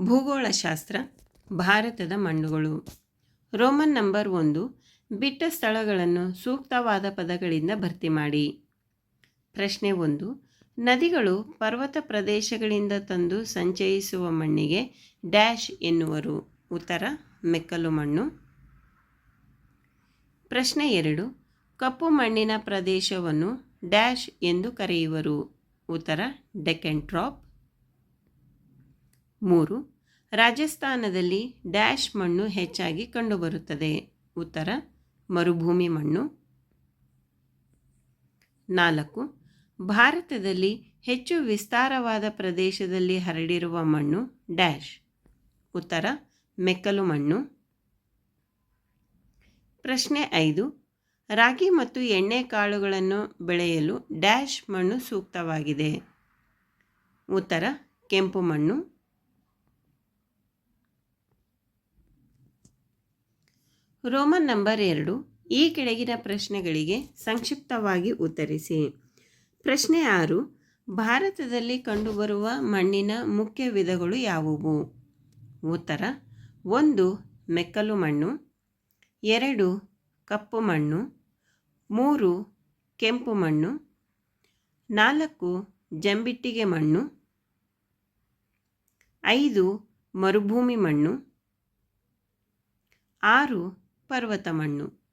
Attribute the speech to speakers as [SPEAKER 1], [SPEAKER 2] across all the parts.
[SPEAKER 1] ಭೂಗೋಳಶಾಸ್ತ್ರ, ಭಾರತದ ಮಣ್ಣುಗಳು Roman number ಒಂದು, ಬಿಟ್ಟ ಸ್ಥಳಗಳನ್ನು ಸೂಕ್ತವಾದ ಪದಗಳಿಂದ ಭರ್ತಿ ಮಾಡಿ. ಪ್ರಶ್ನೆ ಒಂದು, ನದಿಗಳು ಪರ್ವತ ಪ್ರದೇಶಗಳಿಂದ ತಂದು ಸಂಚಯಿಸುವ ಮಣ್ಣಿಗೆ ಡ್ಯಾಶ್ ಎನ್ನುವರು. ಉತ್ತರ, ಮೆಕ್ಕಲು ಮಣ್ಣು. ಪ್ರಶ್ನೆ ಎರಡು, ಕಪ್ಪು ಮಣ್ಣಿನ ಪ್ರದೇಶವನ್ನು ಡ್ಯಾಶ್ ಎಂದು ಕರೆಯುವರು. ಉತ್ತರ ಡೆಕೆನ್ ಟ್ರಾಪ್ ಮೂರು, ರಾಜಸ್ಥಾನದಲ್ಲಿ ಡ್ಯಾಶ್ ಮಣ್ಣು ಹೆಚ್ಚಾಗಿ ಕಂಡುಬರುತ್ತದೆ. ಉತ್ತರ, ಮರುಭೂಮಿ ಮಣ್ಣು. ನಾಲ್ಕು, ಭಾರತದಲ್ಲಿ ಹೆಚ್ಚು ವಿಸ್ತಾರವಾದ ಪ್ರದೇಶದಲ್ಲಿ ಹರಡಿರುವ ಮಣ್ಣು ಡ್ಯಾಶ್. ಉತ್ತರ, ಮೆಕ್ಕಲು ಮಣ್ಣು. ಪ್ರಶ್ನೆ ಐದು, ರಾಗಿ ಮತ್ತು ಎಣ್ಣೆ ಕಾಳುಗಳನ್ನು ಬೆಳೆಯಲು ಡ್ಯಾಶ್ ಮಣ್ಣು ಸೂಕ್ತವಾಗಿದೆ. ಉತ್ತರ, ಕೆಂಪು ಮಣ್ಣು. ರೋಮನ್ ನಂಬರ್ ಎರಡು, ಈ ಕೆಳಗಿನ ಪ್ರಶ್ನೆಗಳಿಗೆ ಸಂಕ್ಷಿಪ್ತವಾಗಿ ಉತ್ತರಿಸಿ. ಪ್ರಶ್ನೆ ಆರು, ಭಾರತದಲ್ಲಿ ಕಂಡುಬರುವ ಮಣ್ಣಿನ ಮುಖ್ಯ ವಿಧಗಳು ಯಾವುವು? ಉತ್ತರ, ಒಂದು, ಮೆಕ್ಕಲು ಮಣ್ಣು, ಎರಡು, ಕಪ್ಪು ಮಣ್ಣು, ಮೂರು, ಕೆಂಪು ಮಣ್ಣು, ನಾಲ್ಕು, ಜಂಬಿಟ್ಟಿಗೆ ಮಣ್ಣು, ಐದು, ಮರುಭೂಮಿ ಮಣ್ಣು, ಆರು ಪರ್ವತ ಮಣ್ಣು.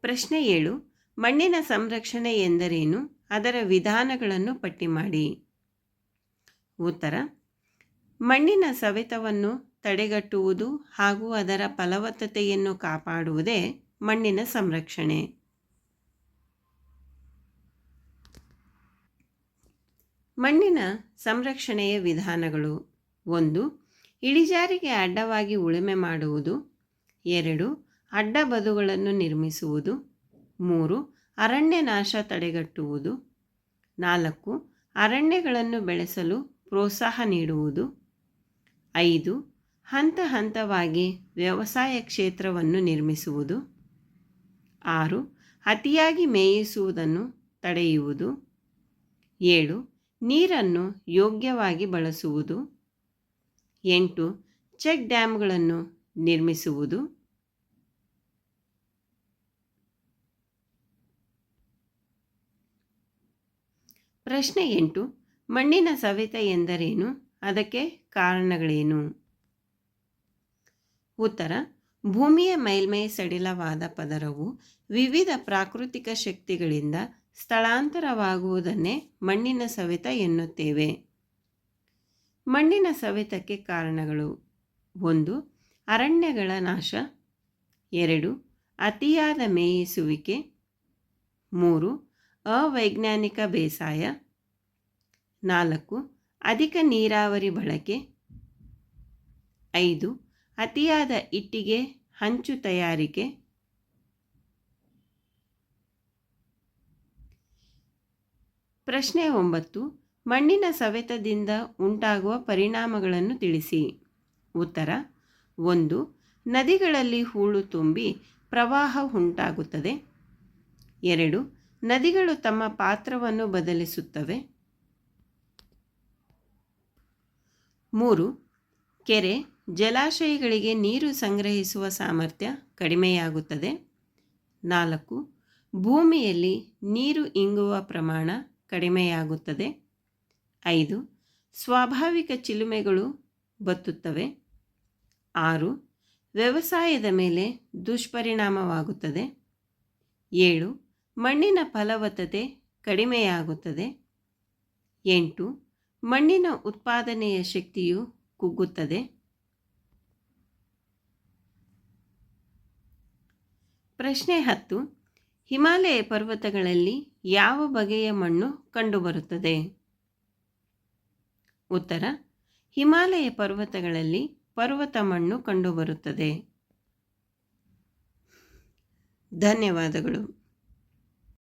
[SPEAKER 1] ಪ್ರಶ್ನೆ ಏಳು, ಮಣ್ಣಿನ ಸಂರಕ್ಷಣೆ ಎಂದರೇನು? ಅದರ ವಿಧಾನಗಳನ್ನು ಪಟ್ಟಿ ಮಾಡಿ. ಉತ್ತರ, ಮಣ್ಣಿನ ಸವೆತವನ್ನು ತಡೆಗಟ್ಟುವುದು ಹಾಗೂ ಅದರ ಫಲವತ್ತತೆಯನ್ನು ಕಾಪಾಡುವುದೇ ಮಣ್ಣಿನ ಸಂರಕ್ಷಣೆ. ಮಣ್ಣಿನ ಸಂರಕ್ಷಣೆಯ ವಿಧಾನಗಳು. ಒಂದು, ಇಳಿಜಾರಿಗೆ ಅಡ್ಡವಾಗಿ ಉಳುಮೆ ಮಾಡುವುದು. ಎರಡು, ಅಡ್ಡ ಬದುಗಳನ್ನು ನಿರ್ಮಿಸುವುದು. ಮೂರು, ಅರಣ್ಯ ನಾಶ ತಡೆಗಟ್ಟುವುದು. ನಾಲ್ಕು, ಅರಣ್ಯಗಳನ್ನು ಬೆಳೆಸಲು ಪ್ರೋತ್ಸಾಹ ನೀಡುವುದು. ಐದು, ಹಂತ ಹಂತವಾಗಿ ವ್ಯವಸಾಯ ಕ್ಷೇತ್ರವನ್ನು ನಿರ್ಮಿಸುವುದು. ಆರು, ಅತಿಯಾಗಿ ಮೇಯಿಸುವುದನ್ನು ತಡೆಯುವುದು. ಏಳು, ನೀರನ್ನು ಯೋಗ್ಯವಾಗಿ ಬಳಸುವುದು. ಎಂಟು ಚೆಕ್ ಡ್ಯಾಮ್ಗಳನ್ನು ನಿರ್ಮಿಸುವುದು. ಪ್ರಶ್ನೆ ಎಂಟು ಮಣ್ಣಿನ ಸವೆತ ಎಂದರೇನು? ಅದಕ್ಕೆ ಕಾರಣಗಳೇನು? ಉತ್ತರ ಭೂಮಿಯ ಮೇಲ್ಮೈ ಸಡಿಲವಾದ ಪದರವು ವಿವಿಧ ಪ್ರಾಕೃತಿಕ ಶಕ್ತಿಗಳಿಂದ ಸ್ಥಳಾಂತರವಾಗುವುದನ್ನೇ ಮಣ್ಣಿನ ಸವೆತ ಎನ್ನುತ್ತೇವೆ. ಮಣ್ಣಿನ ಸವೆತಕ್ಕೆ ಕಾರಣಗಳು ಒಂದು, ಅರಣ್ಯಗಳ ನಾಶ. ಎರಡು, ಅತಿಯಾದ ಮೇಯಿಸುವಿಕೆ. ಮೂರು, ಅವೈಜ್ಞಾನಿಕ ಬೇಸಾಯ. ನಾಲ್ಕು, ಅಧಿಕ ನೀರಾವರಿ ಬಳಕೆ. ಐದು, ಅತಿಯಾದ ಇಟ್ಟಿಗೆ, ಹಂಚು ತಯಾರಿಕೆ. ಪ್ರಶ್ನೆ ಒಂಬತ್ತು ಮಣ್ಣಿನ ಸವೆತದಿಂದ ಉಂಟಾಗುವ ಪರಿಣಾಮಗಳನ್ನು ತಿಳಿಸಿ. ಉತ್ತರ, ಒಂದು, ನದಿಗಳಲ್ಲಿ ಹೂಳು ತುಂಬಿ ಪ್ರವಾಹ ಉಂಟಾಗುತ್ತದೆ. ಎರಡು, ನದಿಗಳು ತಮ್ಮ ಪಾತ್ರವನ್ನು ಬದಲಿಸುತ್ತವೆ. ಮೂರು, ಕೆರೆ, ಜಲಾಶಯಗಳಿಗೆ ನೀರು ಸಂಗ್ರಹಿಸುವ ಸಾಮರ್ಥ್ಯ ಕಡಿಮೆಯಾಗುತ್ತದೆ. ನಾಲ್ಕು, ಭೂಮಿಯಲ್ಲಿ ನೀರು ಇಂಗುವ ಪ್ರಮಾಣ ಕಡಿಮೆಯಾಗುತ್ತದೆ. ಐದು, ಸ್ವಾಭಾವಿಕ ಚಿಲುಮೆಗಳು ಬತ್ತುತ್ತವೆ. ಆರು, ವ್ಯವಸಾಯದ ಮೇಲೆ ದುಷ್ಪರಿಣಾಮವಾಗುತ್ತದೆ. ಏಳು, ಮಣ್ಣಿನ ಫಲವತ್ತತೆ ಕಡಿಮೆಯಾಗುತ್ತದೆ. ಎಂಟು, ಮಣ್ಣಿನ ಉತ್ಪಾದನೆಯ ಶಕ್ತಿಯು ಕುಗ್ಗುತ್ತದೆ. ಪ್ರಶ್ನೆ ಹತ್ತು, ಹಿಮಾಲಯ ಪರ್ವತಗಳಲ್ಲಿ ಯಾವ ಬಗೆಯ ಮಣ್ಣು ಕಂಡುಬರುತ್ತದೆ? ಉತ್ತರ ಹಿಮಾಲಯ ಪರ್ವತಗಳಲ್ಲಿ ಪರ್ವತ ಮಣ್ಣು ಕಂಡುಬರುತ್ತದೆ. ಧನ್ಯವಾದಗಳು.